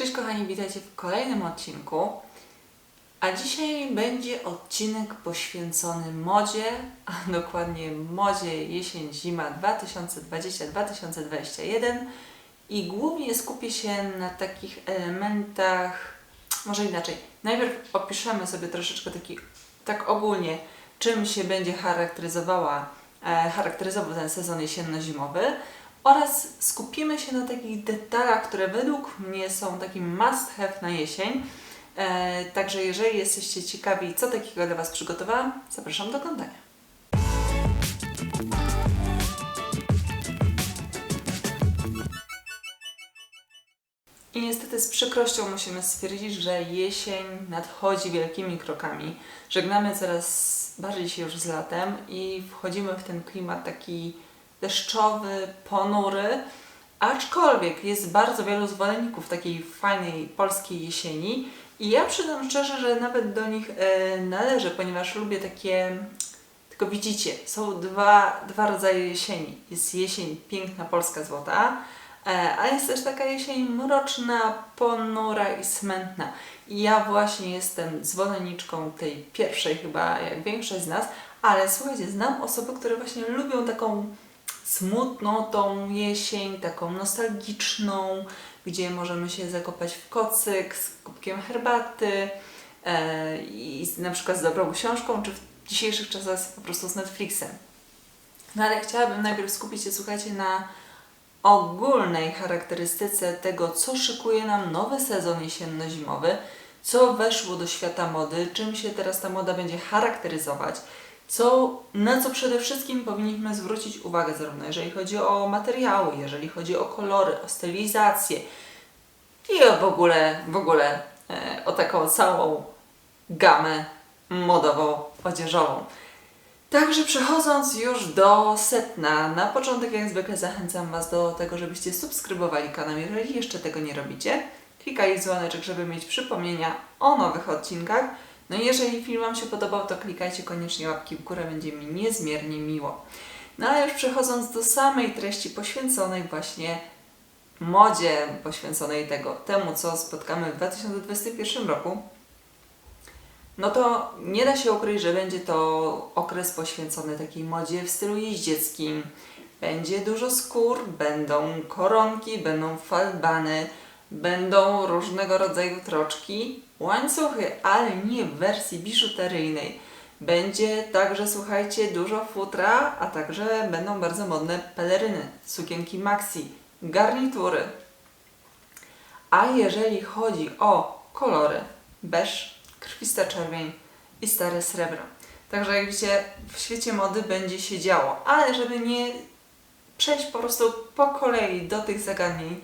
Cześć kochani, witajcie w kolejnym odcinku. A dzisiaj będzie odcinek poświęcony modzie, a dokładnie modzie jesień-zima 2020-2021 i głównie skupię się na takich elementach, może inaczej. Najpierw opiszemy sobie troszeczkę taki, tak ogólnie, czym się będzie charakteryzowała, e, charakteryzował ten sezon jesienno-zimowy oraz skupimy się na takich detalach, które według mnie są takim must have na jesień. E, także jeżeli jesteście ciekawi, co takiego dla Was przygotowałam, zapraszam do oglądania. I niestety z przykrością musimy stwierdzić, że jesień nadchodzi wielkimi krokami. Żegnamy coraz bardziej się już z latem i wchodzimy w ten klimat taki deszczowy, ponury. Aczkolwiek jest bardzo wielu zwolenników takiej fajnej polskiej jesieni i ja przyznam szczerze, że nawet do nich e, należę, ponieważ lubię takie. Tylko widzicie, są dwa, dwa rodzaje jesieni. Jest jesień piękna, polska, złota, e, a jest też taka jesień mroczna, ponura i smętna. I ja właśnie jestem zwolenniczką tej pierwszej, chyba jak większość z nas, ale słuchajcie, znam osoby, które właśnie lubią taką smutną tą jesień, taką nostalgiczną, gdzie możemy się zakopać w kocyk z kubkiem herbaty e, i na przykład z dobrą książką, czy w dzisiejszych czasach po prostu z Netflixem. No ale chciałabym najpierw skupić się, słuchajcie, na ogólnej charakterystyce tego, co szykuje nam nowy sezon jesienno-zimowy, co weszło do świata mody, czym się teraz ta moda będzie charakteryzować, co, na co przede wszystkim powinniśmy zwrócić uwagę, zarówno jeżeli chodzi o materiały, jeżeli chodzi o kolory, o stylizację i o w ogóle, w ogóle e, o taką całą gamę modową, odzieżową. Także przechodząc już do setna, na początek jak zwykle zachęcam Was do tego, żebyście subskrybowali kanał, jeżeli jeszcze tego nie robicie. Klikali w dzwoneczek, żeby mieć przypomnienia o nowych odcinkach. No i jeżeli film Wam się podobał, to klikajcie koniecznie łapki w górę, będzie mi niezmiernie miło. No ale już przechodząc do samej treści poświęconej właśnie modzie, poświęconej tego, temu, co spotkamy w 2021 roku, no to nie da się ukryć, że będzie to okres poświęcony takiej modzie w stylu jeździeckim. Będzie dużo skór, będą koronki, będą falbany, będą różnego rodzaju troczki, łańcuchy, ale nie w wersji biżuteryjnej. Będzie także, słuchajcie, dużo futra, a także będą bardzo modne peleryny, sukienki maxi, garnitury. A jeżeli chodzi o kolory, beż, krwista czerwień i stare srebro. Także jak widzicie, w świecie mody będzie się działo, ale żeby nie przejść po prostu po kolei do tych zagadnień,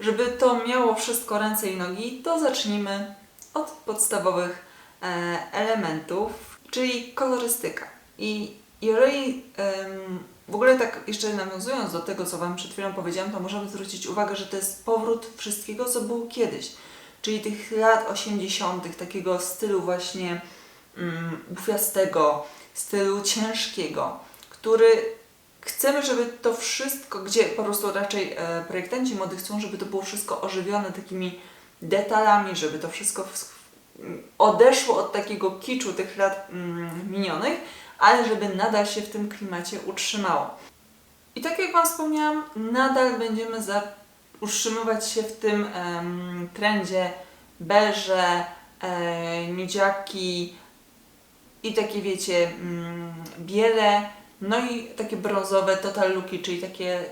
żeby to miało wszystko ręce i nogi, to zacznijmy od podstawowych e, elementów, czyli kolorystyka. I jeżeli w ogóle tak jeszcze nawiązując do tego, co Wam przed chwilą powiedziałam, to możemy zwrócić uwagę, że to jest powrót wszystkiego, co było kiedyś. Czyli tych lat 80., takiego stylu właśnie um, bufiastego, stylu ciężkiego, który chcemy, żeby to wszystko, gdzie po prostu raczej e, projektanci mody chcą, żeby to było wszystko ożywione takimi detalami, żeby to wszystko odeszło od takiego kiczu tych lat mm, minionych, ale żeby nadal się w tym klimacie utrzymało. I tak jak Wam wspomniałam, nadal będziemy za, utrzymywać się w tym em, trendzie beże, e, i takie wiecie, mm, biele, no i takie brązowe total looki, czyli takie,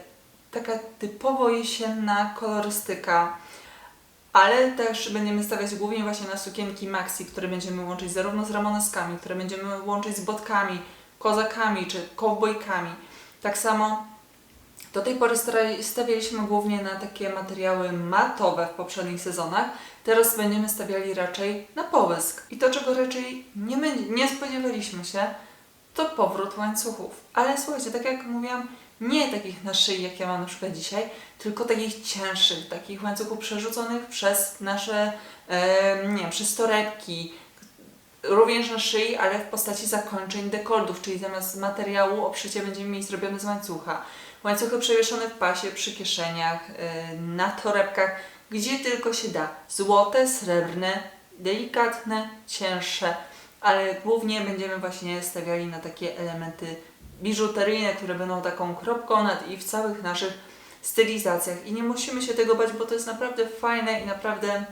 taka typowo jesienna kolorystyka. Ale też będziemy stawiać głównie właśnie na sukienki maxi, które będziemy łączyć zarówno z ramoneskami, które będziemy łączyć z botkami, kozakami czy kowbojkami. Tak samo do tej pory stawialiśmy głównie na takie materiały matowe w poprzednich sezonach. Teraz będziemy stawiali raczej na połysk. I to, czego raczej nie, nie spodziewaliśmy się, to powrót łańcuchów. Ale słuchajcie, tak jak mówiłam, nie takich na szyi, jak ja mam na przykład dzisiaj, tylko takich cięższych, takich łańcuchów przerzuconych przez nasze, e, nie wiem, przez torebki, również na szyi, ale w postaci zakończeń dekoldów, czyli zamiast materiału obszycie będziemy mieć zrobione z łańcucha. Łańcuchy przewieszone w pasie, przy kieszeniach, e, na torebkach, gdzie tylko się da. Złote, srebrne, delikatne, cięższe, ale głównie będziemy właśnie stawiali na takie elementy biżuteryjne, które będą taką kropką nad i w całych naszych stylizacjach. I nie musimy się tego bać, bo to jest naprawdę fajne i naprawdę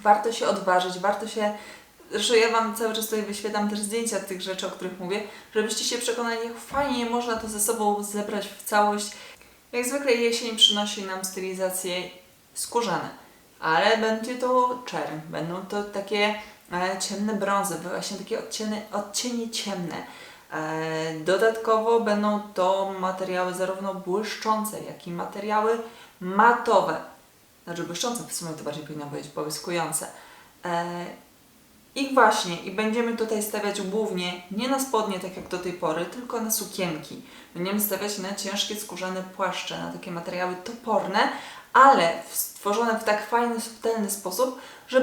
warto się odważyć, warto się. Zresztą ja Wam cały czas tutaj wyświetlam też zdjęcia tych rzeczy, o których mówię, żebyście się przekonali, jak fajnie można to ze sobą zebrać w całość. Jak zwykle jesień przynosi nam stylizacje skórzane, ale będzie to czerń, będą to takie ciemne brązy, właśnie takie odcienie, odcienie ciemne. E, dodatkowo będą to materiały zarówno błyszczące, jak i materiały matowe. Znaczy błyszczące, w sumie to bardziej powinno być połyskujące. E, I właśnie, i będziemy tutaj stawiać głównie nie na spodnie, tak jak do tej pory, tylko na sukienki. Będziemy stawiać na ciężkie skórzane płaszcze, na takie materiały toporne, ale stworzone w tak fajny, subtelny sposób, że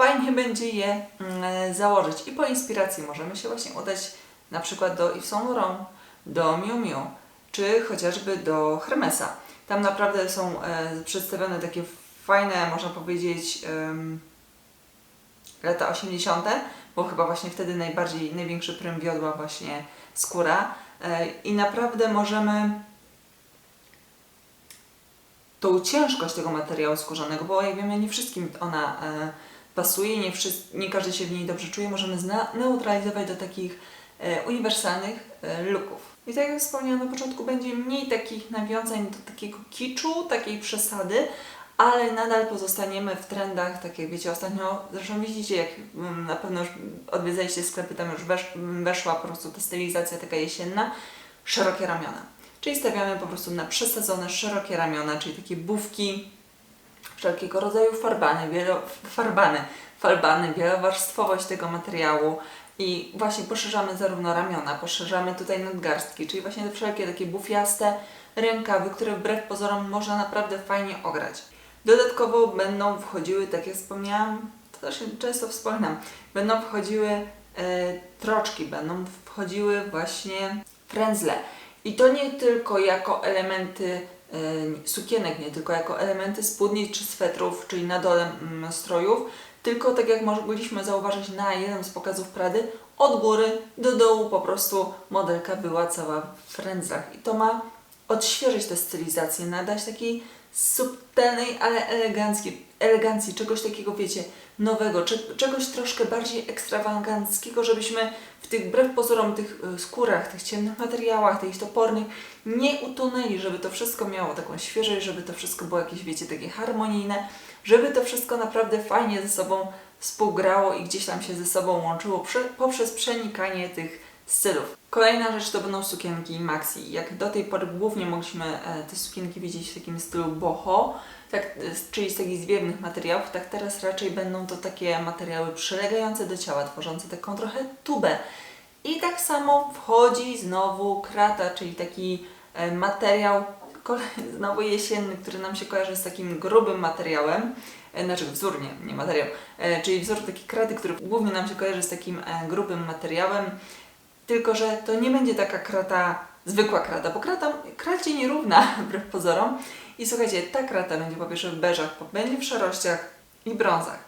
fajnie będzie je mm, założyć. I po inspiracji możemy się właśnie udać na przykład do Yves Saint Laurent, do Miu Miu, czy chociażby do Hermesa. Tam naprawdę są e, przedstawione takie fajne, można powiedzieć, lata 80., bo chyba właśnie wtedy najbardziej, największy prym wiodła właśnie skóra. E, I naprawdę możemy tą ciężkość tego materiału skórzanego, bo jak wiemy, nie wszystkim ona e, pasuje, nie, wszyscy, nie każdy się w niej dobrze czuje, możemy neutralizować do takich e, uniwersalnych e, looków. I tak jak wspomniałam na początku, będzie mniej takich nawiązań do takiego kiczu, takiej przesady, ale nadal pozostaniemy w trendach, tak jak wiecie ostatnio, zresztą widzicie, jak mm, na pewno już odwiedzaliście sklepy, tam już wesz, weszła po prostu ta stylizacja taka jesienna, szerokie ramiona. Czyli stawiamy po prostu na przesadzone, szerokie ramiona, czyli takie bufki, wszelkiego rodzaju farbany, wielo, farbany, falbany, wielowarstwowość tego materiału i właśnie poszerzamy zarówno ramiona, poszerzamy tutaj nadgarstki, czyli właśnie te wszelkie takie bufiaste rękawy, które wbrew pozorom można naprawdę fajnie ograć. Dodatkowo będą wchodziły, tak jak wspomniałam, to też często wspominam, będą wchodziły e, troczki, będą wchodziły właśnie frędzle. I to nie tylko jako elementy sukienek, nie tylko jako elementy spódnic czy swetrów, czyli na dole mm, strojów, tylko tak jak mogliśmy zauważyć na jednym z pokazów Prady, od góry do dołu po prostu modelka była cała w frędzlach. I to ma odświeżyć tę stylizację, nadać takiej subtelnej, ale eleganckiej, elegancji, czegoś takiego, wiecie, nowego, cze- czegoś troszkę bardziej ekstrawaganckiego, żebyśmy w tych, wbrew pozorom, tych y, skórach, tych ciemnych materiałach, tych topornych, nie utonęli, żeby to wszystko miało taką świeżość, żeby to wszystko było jakieś, wiecie, takie harmonijne, żeby to wszystko naprawdę fajnie ze sobą współgrało i gdzieś tam się ze sobą łączyło prze, poprzez przenikanie tych stylów. Kolejna rzecz to będą sukienki maxi. Jak do tej pory głównie mogliśmy e, te sukienki widzieć w takim stylu boho, tak, e, czyli z takich zwiewnych materiałów, tak teraz raczej będą to takie materiały przylegające do ciała, tworzące taką trochę tubę. I tak samo wchodzi znowu krata, czyli taki e, materiał, znowu jesienny, który nam się kojarzy z takim grubym materiałem, znaczy wzór, nie, nie materiał, czyli wzór takiej kraty, który głównie nam się kojarzy z takim grubym materiałem, tylko że to nie będzie taka krata, zwykła krata, bo krata, kracie nierówna wbrew pozorom. I słuchajcie, ta krata będzie po pierwsze w beżach, będzie w szarościach i brązach.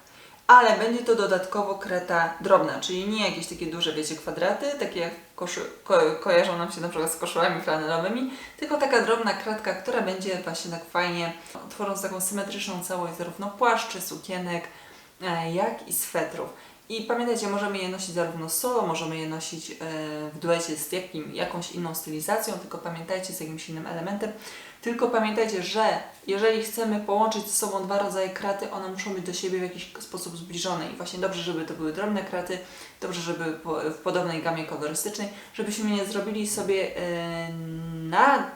Ale będzie to dodatkowo kreta drobna, czyli nie jakieś takie duże, wiecie, kwadraty, takie jak koszy, ko, kojarzą nam się na przykład z koszulami flanelowymi, tylko taka drobna kratka, która będzie właśnie tak fajnie, tworząc taką symetryczną całość zarówno płaszczy, sukienek, e, jak i swetrów. I pamiętajcie, możemy je nosić zarówno solo, możemy je nosić e, w duecie z jakim, jakąś inną stylizacją, tylko pamiętajcie z jakimś innym elementem. Tylko pamiętajcie, że jeżeli chcemy połączyć ze sobą dwa rodzaje kraty, one muszą być do siebie w jakiś sposób zbliżone. I właśnie dobrze, żeby to były drobne kraty, dobrze, żeby w podobnej gamie kolorystycznej, żebyśmy nie zrobili sobie e, na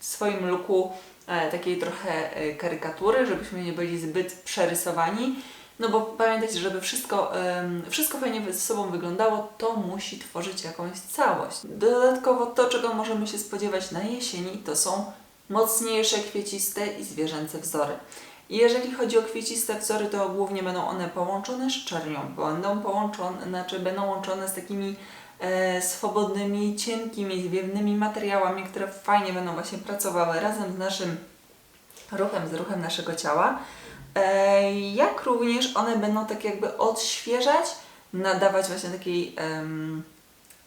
swoim looku e, takiej trochę karykatury, żebyśmy nie byli zbyt przerysowani. No bo pamiętajcie, żeby wszystko, wszystko fajnie ze sobą wyglądało, to musi tworzyć jakąś całość. Dodatkowo to, czego możemy się spodziewać na jesieni, to są mocniejsze, kwieciste i zwierzęce wzory. Jeżeli chodzi o kwieciste wzory, to głównie będą one połączone z czernią, będą połączone, znaczy będą łączone z takimi e, swobodnymi, cienkimi, zwiewnymi materiałami, które fajnie będą właśnie pracowały razem z naszym ruchem z ruchem naszego ciała. E, jak również one będą tak jakby odświeżać, nadawać właśnie takiej em,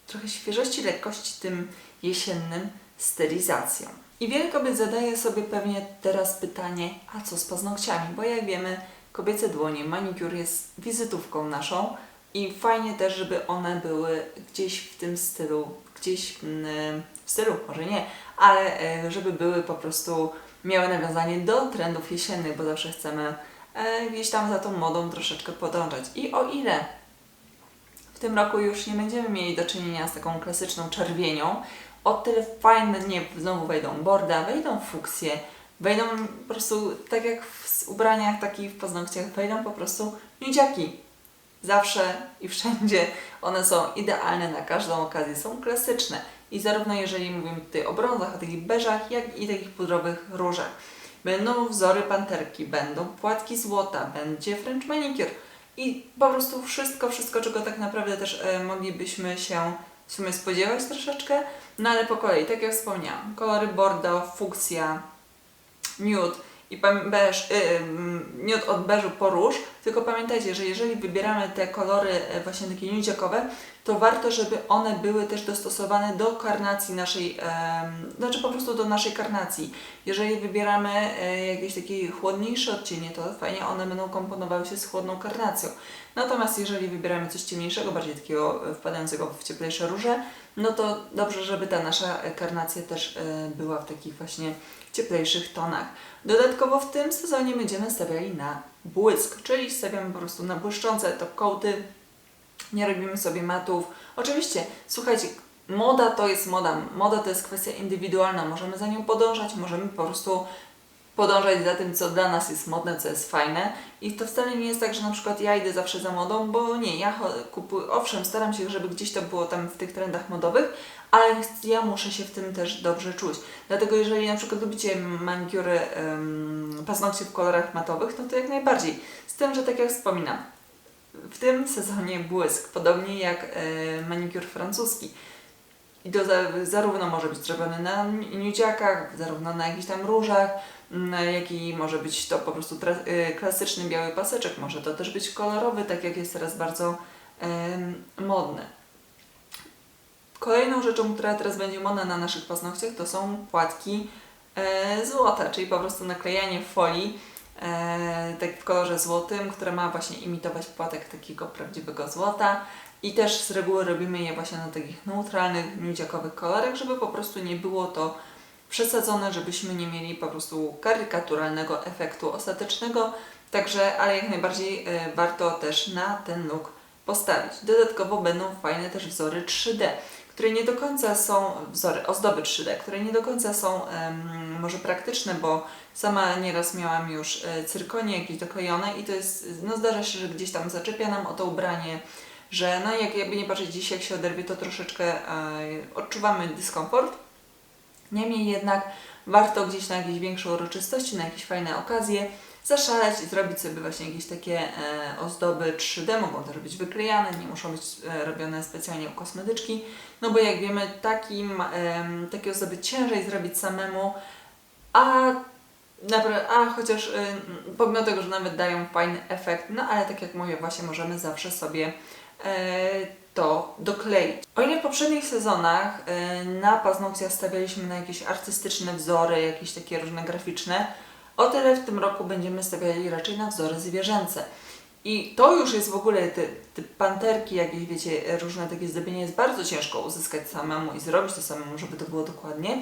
trochę świeżości, lekkości tym jesiennym stylizacją. I wiele kobiet zadaje sobie pewnie teraz pytanie, a co z paznokciami? Bo jak wiemy, kobiece dłonie, manikur jest wizytówką naszą i fajnie też, żeby one były gdzieś w tym stylu, gdzieś w stylu, może nie, ale e, żeby były po prostu, miały nawiązanie do trendów jesiennych, bo zawsze chcemy e, gdzieś tam za tą modą troszeczkę podążać. I o ile w tym roku już nie będziemy mieli do czynienia z taką klasyczną czerwienią, o tyle fajne, nie, znowu wejdą borda, wejdą fuksje, wejdą po prostu, tak jak w ubraniach, tak i w paznokciach, wejdą po prostu miedziaki. Zawsze i wszędzie one są idealne na każdą okazję, są klasyczne. I zarówno jeżeli mówimy tutaj o brązach, o takich beżach, jak i takich pudrowych różach. Będą wzory panterki, będą płatki złota, będzie French manicure i po prostu wszystko, wszystko, czego tak naprawdę też e, moglibyśmy się w sumie spodziewać troszeczkę, no ale po kolei, tak jak wspomniałam, kolory bordeaux, fuksja, miód i beż, y, mm, miód od beżu po róż, tylko pamiętajcie, że jeżeli wybieramy te kolory e, właśnie takie nudziakowe, to warto, żeby one były też dostosowane do karnacji naszej, em, znaczy po prostu do naszej karnacji. Jeżeli wybieramy e, jakieś takie chłodniejsze odcienie, to fajnie one będą komponowały się z chłodną karnacją. Natomiast jeżeli wybieramy coś ciemniejszego, bardziej takiego e, wpadającego w cieplejsze róże, no to dobrze, żeby ta nasza karnacja też e, była w takich właśnie cieplejszych tonach. Dodatkowo w tym sezonie będziemy stawiali na błysk, czyli stawiamy po prostu na błyszczące top coaty, nie robimy sobie matów. Oczywiście, słuchajcie, moda to jest moda, moda to jest kwestia indywidualna, możemy za nią podążać, możemy po prostu podążać za tym, co dla nas jest modne, co jest fajne. I to wcale nie jest tak, że na przykład ja idę zawsze za modą, bo nie, ja kupuję, owszem, staram się, żeby gdzieś to było tam w tych trendach modowych, ale ja muszę się w tym też dobrze czuć. Dlatego jeżeli na przykład lubicie manikury, um, paznokcie w kolorach matowych, no to jak najbardziej. Z tym, że tak jak wspominam, w tym sezonie błysk, podobnie jak e, manikur francuski. I to za, zarówno może być zrobiony na niudziakach, zarówno na jakichś tam różach, jak i może być to po prostu tra- e, klasyczny biały paseczek, może to też być kolorowy, tak jak jest teraz bardzo em, modny. Kolejną rzeczą, która teraz będzie modna na naszych paznokciach, to są płatki e, złota, czyli po prostu naklejanie folii e, tak w kolorze złotym, które ma właśnie imitować płatek takiego prawdziwego złota. I też z reguły robimy je właśnie na takich neutralnych, miedziakowych kolorach, żeby po prostu nie było to przesadzone, żebyśmy nie mieli po prostu karykaturalnego efektu ostatecznego. Także, ale jak najbardziej e, warto też na ten look postawić. Dodatkowo będą fajne też wzory 3D, które nie do końca są, wzory, ozdoby 3D, które nie do końca są em, może praktyczne, bo sama nieraz miałam już e, cyrkonie jakieś doklejone i to jest, no zdarza się, że gdzieś tam zaczepia nam o to ubranie, że no jak jakby nie patrzeć dziś jak się oderwie, to troszeczkę e, odczuwamy dyskomfort. Niemniej jednak warto gdzieś na jakieś większe uroczystości, na jakieś fajne okazje zaszaleć i zrobić sobie właśnie jakieś takie e, ozdoby 3D. Mogą też być wyklejane, nie muszą być e, robione specjalnie u kosmetyczki. No bo jak wiemy, takim, takie ozdoby ciężej zrobić samemu, a a chociaż y, pomimo tego, że nawet dają fajny efekt, no ale tak jak mówię, właśnie możemy zawsze sobie e, to dokleić. O ile w poprzednich sezonach na paznokciach stawialiśmy na jakieś artystyczne wzory, jakieś takie różne graficzne, o tyle w tym roku będziemy stawiali raczej na wzory zwierzęce. I to już jest w ogóle, te, te panterki, jakieś wiecie, różne takie zdobienia jest bardzo ciężko uzyskać samemu i zrobić to samemu, żeby to było dokładnie.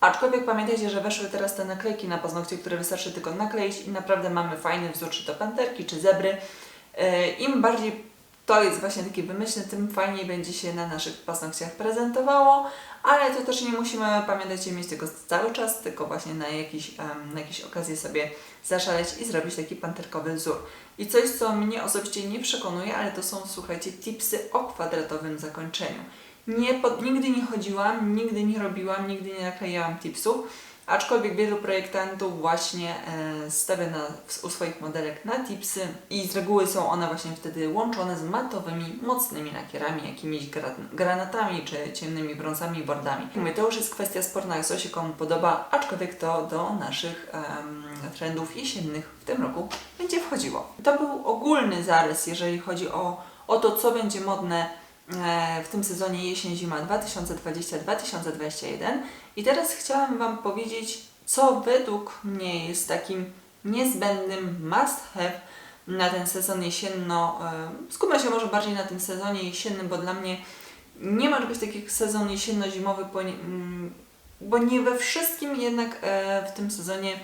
Aczkolwiek pamiętajcie, że weszły teraz te naklejki na paznokcie, które wystarczy tylko nakleić i naprawdę mamy fajny wzór, czy to panterki, czy zebry. Yy, Im bardziej to jest właśnie takie wymyślne, tym fajniej będzie się na naszych paznokciach prezentowało, ale to też nie musimy, pamiętajcie, mieć tego cały czas, tylko właśnie na jakieś, em, na jakieś okazje sobie zaszaleć i zrobić taki panterkowy wzór. I coś, co mnie osobiście nie przekonuje, ale to są, słuchajcie, tipsy o kwadratowym zakończeniu. Nie, pod, nigdy nie chodziłam, nigdy nie robiłam, nigdy nie naklejałam tipsów, Aczkolwiek wielu projektantów właśnie e, stawia na, u swoich modelek na tipsy i z reguły są one właśnie wtedy łączone z matowymi, mocnymi lakierami, jakimiś gra- granatami czy ciemnymi brązami i bordami. Mówię, to już jest kwestia sporna, co się komu podoba, aczkolwiek to do naszych trendów jesiennych w tym roku będzie wchodziło. To był ogólny zarys, jeżeli chodzi o, o to, co będzie modne w tym sezonie jesień-zima 2020-2021. I teraz chciałam Wam powiedzieć, co według mnie jest takim niezbędnym must have na ten sezon jesienno. e, Skupmy się może bardziej na tym sezonie jesiennym, bo dla mnie nie ma czegoś takiego sezon jesienno-zimowy, bo nie, mm, bo nie we wszystkim jednak e, w tym sezonie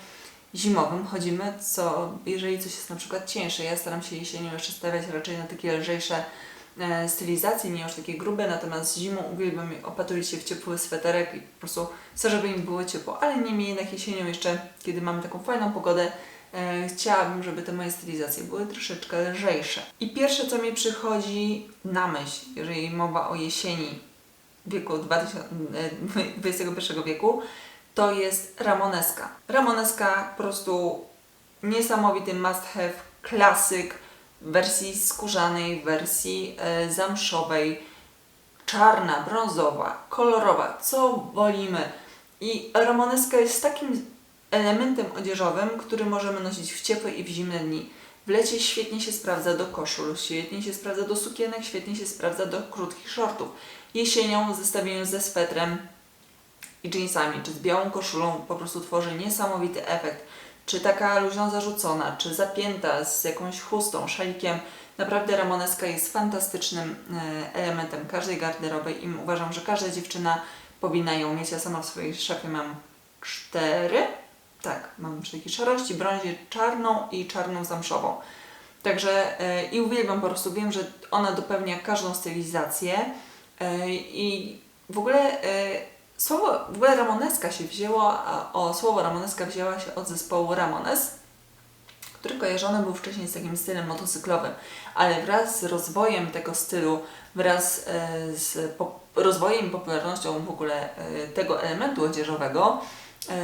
zimowym chodzimy, co jeżeli coś jest na przykład cieńsze, ja staram się jesienią jeszcze stawiać raczej na takie lżejsze e, stylizacje, nie już takie grube, natomiast zimą uwielbiam opatulić się w ciepły sweterek i po prostu chcę, żeby mi było ciepło, ale niemniej jednak jesienią jeszcze, kiedy mamy taką fajną pogodę, e, chciałabym, żeby te moje stylizacje były troszeczkę lżejsze. I pierwsze, co mi przychodzi na myśl, jeżeli mowa o jesieni wieku 2000, e, XXI wieku, to jest Ramoneska. Ramoneska po prostu niesamowity must have, klasyk w wersji skórzanej, w wersji e, zamszowej, czarna, brązowa, kolorowa, co wolimy. I Ramoneska jest takim elementem odzieżowym, który możemy nosić w ciepłe i w zimne dni. W lecie świetnie się sprawdza do koszul, świetnie się sprawdza do sukienek, świetnie się sprawdza do krótkich shortów. Jesienią w zestawieniu ze swetrem i jeansami, czy z białą koszulą po prostu tworzy niesamowity efekt. Czy taka luźno zarzucona, czy zapięta z jakąś chustą, szalikiem. Naprawdę Ramoneska jest fantastycznym e, elementem każdej garderoby i uważam, że każda dziewczyna powinna ją mieć. Ja sama w swojej szafie mam cztery. Tak, mam szliki szarości, brązie czarną i czarną zamszową. Także e, i uwielbiam po prostu, wiem, że ona dopełnia każdą stylizację e, i w ogóle słowo, w ogóle Ramoneska się wzięło, o słowo Ramoneska wzięła się od zespołu Ramones, który kojarzony był wcześniej z takim stylem motocyklowym, ale wraz z rozwojem tego stylu, wraz e, z rozwojem i popularnością w ogóle e, tego elementu odzieżowego, e,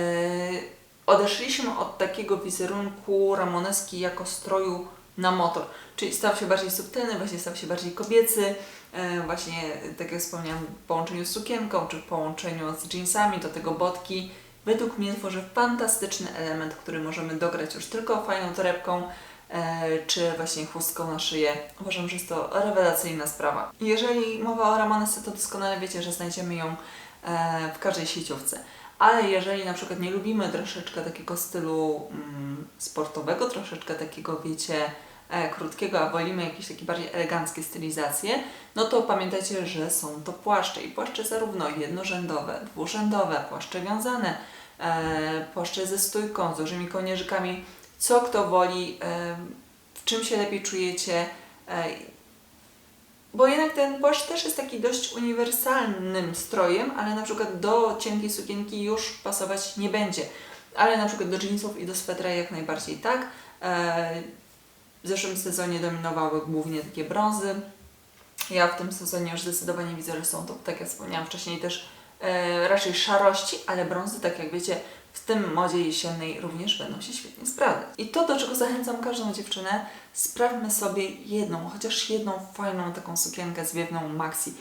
odeszliśmy od takiego wizerunku Ramoneski jako stroju na motor, czyli stał się bardziej subtelny, właśnie stał się bardziej kobiecy, e, właśnie tak jak wspomniałam, w połączeniu z sukienką, czy w połączeniu z jeansami, do tego botki, według mnie tworzy fantastyczny element, który możemy dograć już tylko fajną torebką, e, czy właśnie chustką na szyję. Uważam, że jest to rewelacyjna sprawa. Jeżeli mowa o Ramonesce, to doskonale wiecie, że znajdziemy ją e, w każdej sieciówce. Ale jeżeli na przykład nie lubimy troszeczkę takiego stylu mm, sportowego, troszeczkę takiego, wiecie, krótkiego, a wolimy jakieś takie bardziej eleganckie stylizacje, no to pamiętajcie, że są to płaszcze i płaszcze zarówno jednorzędowe, dwurzędowe, płaszcze wiązane, e, płaszcze ze stójką, z dużymi kołnierzykami, co kto woli, e, w czym się lepiej czujecie, e, bo jednak ten płaszcz też jest taki dość uniwersalnym strojem, ale na przykład do cienkiej sukienki już pasować nie będzie. Ale na przykład do jeansów i do swetra jak najbardziej tak. W zeszłym sezonie dominowały głównie takie brązy. Ja w tym sezonie już zdecydowanie widzę, że są to, tak jak wspomniałam wcześniej, też e, raczej szarości, ale brązy, tak jak wiecie, w tym modzie jesiennej również będą się świetnie sprawdzać. I to, do czego zachęcam każdą dziewczynę, sprawmy sobie jedną, chociaż jedną fajną taką sukienkę zwiewną maxi.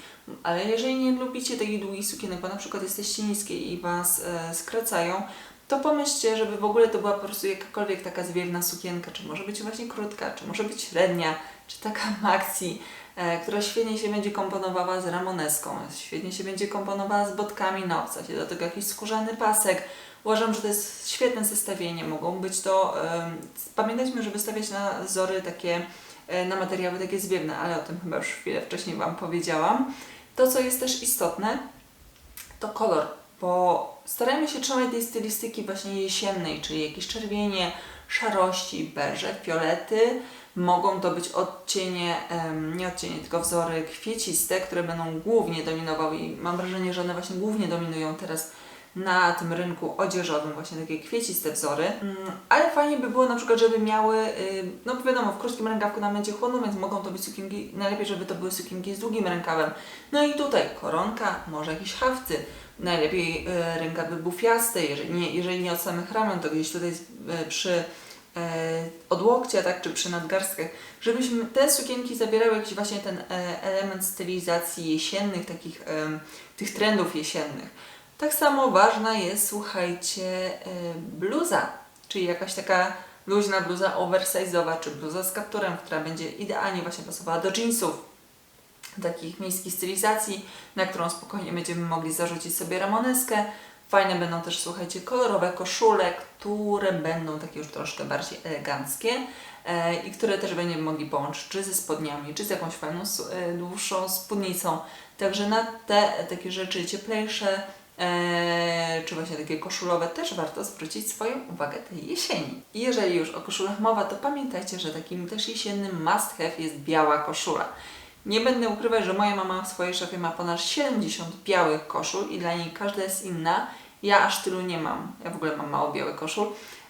Ale jeżeli nie lubicie takich długich sukienek, bo na przykład jesteście niskie i Was e, skracają, to pomyślcie, żeby w ogóle to była po prostu jakakolwiek taka zwiewna sukienka, czy może być właśnie krótka, czy może być średnia, czy taka maxi, e, która świetnie się będzie komponowała z ramoneską, świetnie się będzie komponowała z botkami na obcasie, do tego jakiś skórzany pasek. Uważam, że to jest świetne zestawienie. Mogą być to, pamiętajmy, żeby stawiać na wzory takie, e, na materiały takie zwiewne, ale o tym chyba już chwilę wcześniej Wam powiedziałam. To, co jest też istotne, to kolor, bo starajmy się trzymać tej stylistyki właśnie jesiennej, czyli jakieś czerwienie, szarości, beże, fiolety. Mogą to być odcienie, nie odcienie, tylko wzory kwieciste, które będą głównie dominowały i mam wrażenie, że one właśnie głównie dominują teraz na tym rynku odzieżowym, właśnie takie kwieciste wzory. Mm, Ale fajnie by było na przykład, żeby miały, y, no wiadomo, w krótkim rękawku nam będzie chłodno, więc mogą to być sukienki, najlepiej, żeby to były sukienki z długim rękawem. No i tutaj koronka, może jakieś hafty. Najlepiej y, rękawy bufiaste, jeżeli nie, jeżeli nie od samych ramion, to gdzieś tutaj y, przy od łokcia, tak, czy przy nadgarstkach, żebyśmy te sukienki zawierały jakiś właśnie ten e, element stylizacji jesiennych, takich tych trendów jesiennych. Tak samo ważna jest, słuchajcie, e, bluza, czyli jakaś taka luźna bluza oversize'owa, czy bluza z kapturem, która będzie idealnie właśnie pasowała do jeansów, takich miejskich stylizacji, na którą spokojnie będziemy mogli zarzucić sobie ramoneskę. Fajne będą też, słuchajcie, kolorowe koszule, które będą takie już troszkę bardziej eleganckie e, i które też będziemy mogli połączyć czy ze spodniami, czy z jakąś fajną, e, dłuższą spódnicą. Także na te takie rzeczy cieplejsze, e, czy właśnie takie koszulowe też warto zwrócić swoją uwagę tej jesieni. I jeżeli już o koszulach mowa, to pamiętajcie, że takim też jesiennym must have jest biała koszula. Nie będę ukrywać, że moja mama w swojej szafie ma ponad 70 białych koszul i dla niej każda jest inna. Ja aż tylu nie mam. Ja w ogóle mam mało białych koszul.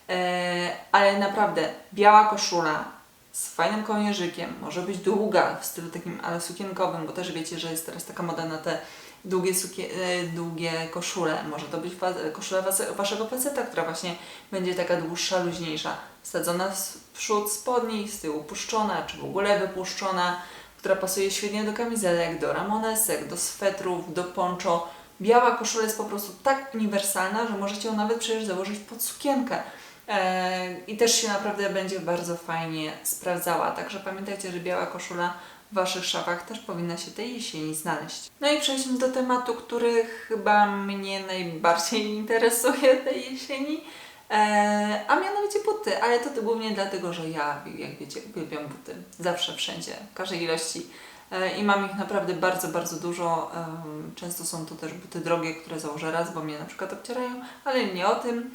Eee, ale naprawdę biała koszula z fajnym kołnierzykiem, może być długa w stylu takim ale sukienkowym, bo też wiecie, że jest teraz taka moda na te długie, sukie, e, długie koszule. Może to być koszula was- waszego faceta, która właśnie będzie taka dłuższa, luźniejsza. Wsadzona w przód spodni, z tyłu puszczona, czy w ogóle wypuszczona która pasuje świetnie do kamizelek, do ramonesek, do swetrów, do poncho. Biała koszula jest po prostu tak uniwersalna, że możecie ją nawet przecież założyć pod sukienkę. Eee, I też się naprawdę będzie bardzo fajnie sprawdzała. Także pamiętajcie, że biała koszula w Waszych szafach też powinna się tej jesieni znaleźć. No i przejdźmy do tematu, który chyba mnie najbardziej interesuje tej jesieni. Eee, a mianowicie buty, ale to głównie dlatego, że ja, jak wiecie, uwielbiam buty. Zawsze, wszędzie, w każdej ilości. Eee, I mam ich naprawdę bardzo, bardzo dużo. Em, Często są to też buty drogie, które założę raz, bo mnie na przykład obcierają, ale nie o tym.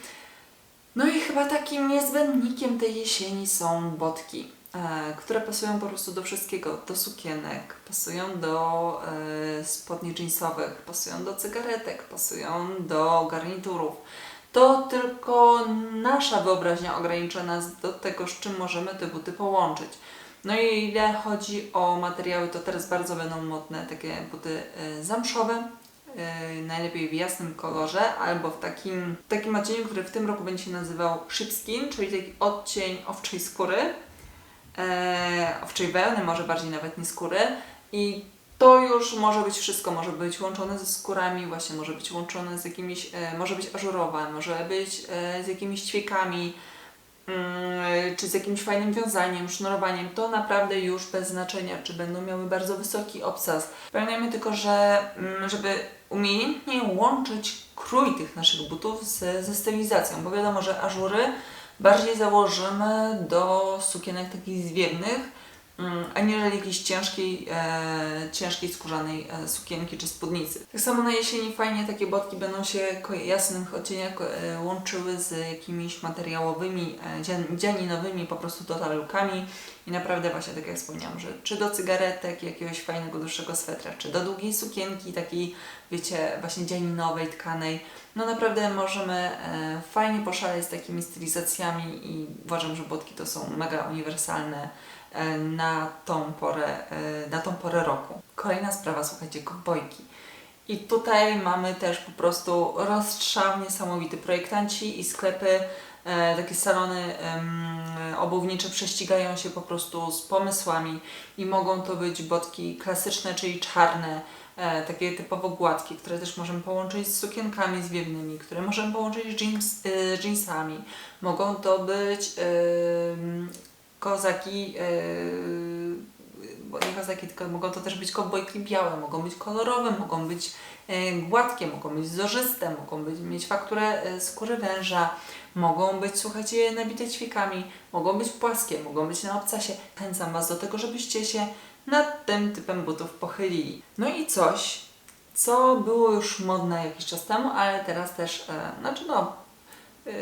No i chyba takim niezbędnikiem tej jesieni są botki, które pasują po prostu do wszystkiego, do sukienek, pasują do e, spodni jeansowych, pasują do cygaretek, pasują do garniturów. To tylko nasza wyobraźnia ogranicza nas do tego, z czym możemy te buty połączyć. No i ile chodzi o materiały, to teraz bardzo będą modne takie buty e, zamszowe, e, najlepiej w jasnym kolorze, albo w takim, takim odcieniu, który w tym roku będzie się nazywał sheepskin, czyli taki odcień owczej skóry, e, owczej wełny, może bardziej nawet nie skóry. I to już może być wszystko, może być łączone ze skórami, właśnie może być łączone z jakimiś, e, może być ażurowe, może być e, z jakimiś ćwiekami, mm, czy z jakimś fajnym wiązaniem, sznurowaniem, to naprawdę już bez znaczenia, czy będą miały bardzo wysoki obsas. Pamiętajmy tylko, że mm, żeby umiejętnie łączyć krój tych naszych butów z, ze stylizacją, bo wiadomo, że ażury bardziej założymy do sukienek takich zwiewnych, aniżeli jakiejś ciężkiej, e, ciężkiej skórzanej e, sukienki czy spódnicy. Tak samo na jesieni fajnie takie botki będą się jasnych odcieniach e, łączyły z jakimiś materiałowymi, e, dzian- dzianinowymi po prostu totalukami i naprawdę właśnie tak jak wspomniałam, że czy do cygaretek, jakiegoś fajnego dłuższego swetra, czy do długiej sukienki takiej, wiecie, właśnie dzianinowej, tkanej, no naprawdę możemy e, fajnie poszaleć z takimi stylizacjami i uważam, że botki to są mega uniwersalne na tą porę, e, na tą porę roku. Kolejna sprawa, słuchajcie, kowbojki. I tutaj mamy też po prostu rozstrzał niesamowity. Projektanci i sklepy, e, takie salony em, obuwnicze prześcigają się po prostu z pomysłami i mogą to być botki klasyczne, czyli czarne, e, takie typowo gładkie, które też możemy połączyć z sukienkami zwiewnymi, które możemy połączyć z jeans, e, jeansami. Mogą to być em, kozaki, e, bo nie kozaki, tylko mogą to też być kowbojki białe, mogą być kolorowe, mogą być e, gładkie, mogą być zorzyste, mogą być, mieć fakturę e, skóry węża, mogą być, słuchajcie, nabite ćwiekami, mogą być płaskie, mogą być na obcasie. Chęcam Was do tego, żebyście się nad tym typem butów pochylili. No i coś, co było już modne jakiś czas temu, ale teraz też, e, znaczy no, yy,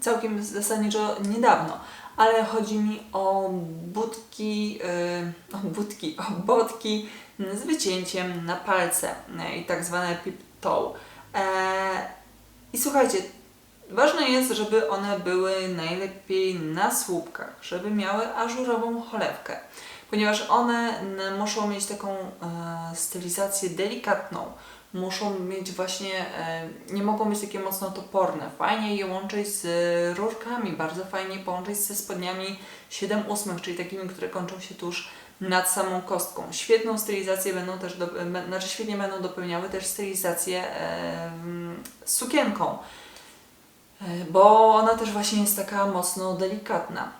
całkiem zasadniczo niedawno, ale chodzi mi o budki, yy, o budki, o botki z wycięciem na palce yy, i tak zwane pip toe. E, I słuchajcie, ważne jest, żeby one były najlepiej na słupkach, żeby miały ażurową cholewkę, ponieważ one muszą mieć taką e, stylizację delikatną. Muszą mieć właśnie, e, nie mogą być takie mocno toporne. Fajnie je łączyć z rurkami, bardzo fajnie połączyć ze spodniami 7 ósmych, czyli takimi, które kończą się tuż nad samą kostką. Świetną stylizację będą też, do, znaczy świetnie będą dopełniały też stylizację e, sukienką, e, bo ona też właśnie jest taka mocno delikatna.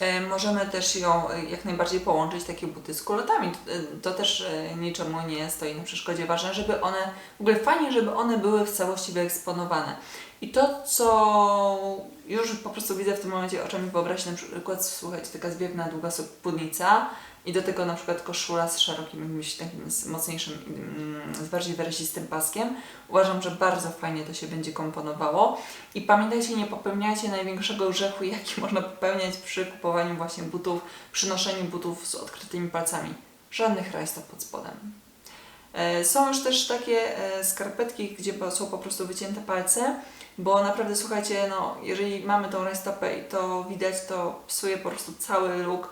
E, Możemy też ją e, jak najbardziej połączyć, takie buty z kulotami. To, e, to też niczemu nie stoi na przeszkodzie. Ważne, żeby one, w ogóle fajnie, żeby one były w całości wyeksponowane. I to, co już po prostu widzę w tym momencie oczami, wyobraź na przykład, słuchajcie, taka zwiewna, długa spódnica i do tego na przykład koszula z szerokim, takim z mocniejszym, mm, z bardziej wyrazistym paskiem. Uważam, że bardzo fajnie to się będzie komponowało. I pamiętajcie, nie popełniajcie największego grzechu, jaki można popełniać przy kupowaniu właśnie butów, przy noszeniu butów z odkrytymi palcami. Żadnych rajstop pod spodem. E, Są już też takie e, skarpetki, gdzie są po prostu wycięte palce, bo naprawdę słuchajcie, no jeżeli mamy tą rajstopę i to widać, to psuje po prostu cały look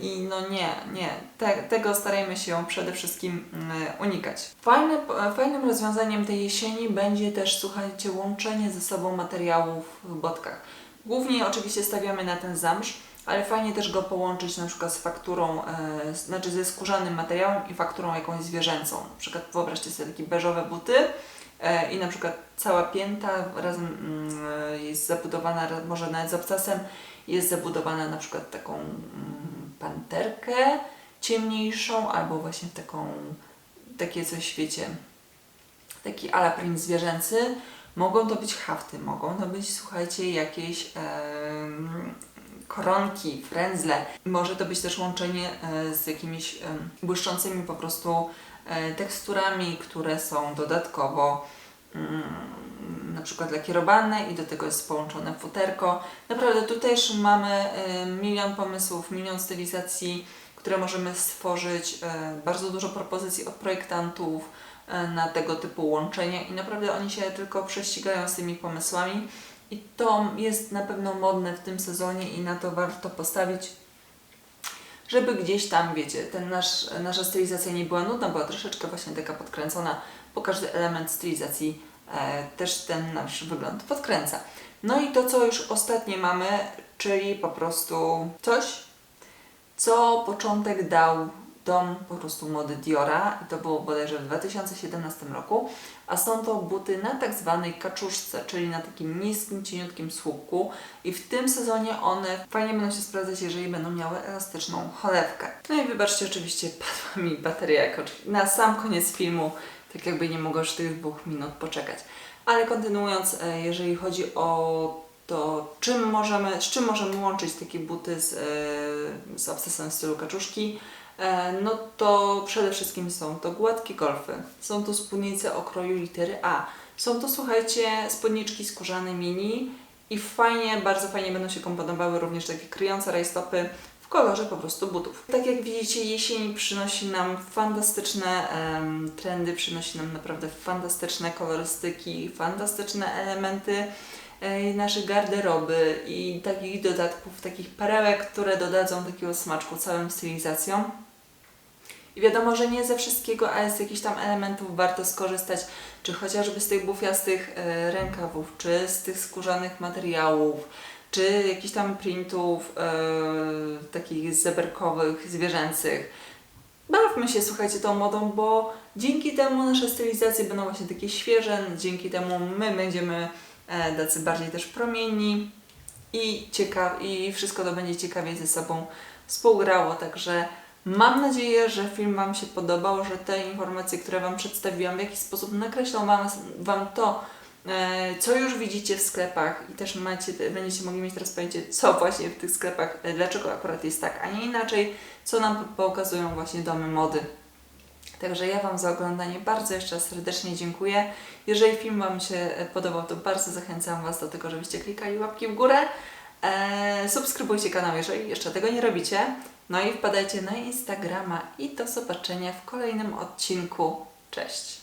i no nie, nie, Te, tego starajmy się przede wszystkim mm, unikać. Fajne, e, fajnym rozwiązaniem tej jesieni będzie też, słuchajcie, łączenie ze sobą materiałów w botkach. Głównie oczywiście stawiamy na ten zamsz, ale fajnie też go połączyć na przykład z fakturą, e, znaczy ze skórzanym materiałem i fakturą jakąś zwierzęcą. Na przykład wyobraźcie sobie takie beżowe buty e, i na przykład cała pięta razem mm, e, jest zabudowana, może nawet z obcasem, jest zabudowana na przykład taką mm, panterkę ciemniejszą albo właśnie taką, takie coś wiecie, taki ala zwierzęcy. Mogą to być hafty, mogą to być, słuchajcie, jakieś em, koronki, frędzle. Może to być też łączenie e, z jakimiś em, błyszczącymi po prostu e, teksturami, które są dodatkowo mm, na przykład lakierowane i do tego jest połączone futerko. Naprawdę tu też mamy e, milion pomysłów, milion stylizacji, które możemy stworzyć, e, bardzo dużo propozycji od projektantów e, na tego typu łączenia i naprawdę oni się tylko prześcigają z tymi pomysłami i to jest na pewno modne w tym sezonie i na to warto postawić, żeby gdzieś tam, wiecie, ten nasz, nasza stylizacja nie była nudna, była troszeczkę właśnie taka podkręcona, bo każdy element stylizacji też ten nasz wygląd podkręca. No i to, co już ostatnie mamy, czyli po prostu coś, co początek dał dom po prostu mody Diora i to było bodajże w 2017 roku, a są to buty na tak zwanej kaczuszce, czyli na takim niskim, cieniutkim słupku i w tym sezonie one fajnie będą się sprawdzać, jeżeli będą miały elastyczną cholewkę. No i wybaczcie, oczywiście padła mi bateria jako na sam koniec filmu, tak jakby nie mogę już tych dwóch minut poczekać. Ale kontynuując, e, jeżeli chodzi o to, czym możemy, z czym możemy łączyć takie buty z, e, z obsesem w stylu kaczuszki, e, no to przede wszystkim są to gładkie golfy, są to spódnice o kroju litery A, są to, słuchajcie, spódniczki skórzane mini i fajnie, bardzo fajnie będą się komponowały również takie kryjące rajstopy kolorze po prostu butów. Tak jak widzicie, jesień przynosi nam fantastyczne trendy, przynosi nam naprawdę fantastyczne kolorystyki, fantastyczne elementy e, naszej garderoby i takich dodatków, takich perełek, które dodadzą takiego smaczku całym stylizacjom. I wiadomo, że nie ze wszystkiego, ale z jakichś tam elementów warto skorzystać, czy chociażby z tych bufiastych e, rękawów, czy z tych skórzanych materiałów, czy jakichś tam printów e, takich zeberkowych, zwierzęcych. Bawmy się, słuchajcie, tą modą, bo dzięki temu nasze stylizacje będą właśnie takie świeże, dzięki temu my będziemy e, tacy bardziej też promienni i, ciekaw, i wszystko to będzie ciekawie ze sobą współgrało, także mam nadzieję, że film Wam się podobał, że te informacje, które Wam przedstawiłam, w jakiś sposób nakreślą Wam, wam to, co już widzicie w sklepach i też macie, będziecie mogli mieć teraz pojęcie, co właśnie w tych sklepach, e, dlaczego akurat jest tak, a nie inaczej, co nam pokazują właśnie domy mody. Także ja Wam za oglądanie bardzo jeszcze raz serdecznie dziękuję. Jeżeli film Wam się e, podobał, to bardzo zachęcam Was do tego, żebyście klikali łapki w górę. E, subskrybujcie kanał, jeżeli jeszcze tego nie robicie. No i wpadajcie na Instagrama i do zobaczenia w kolejnym odcinku. Cześć!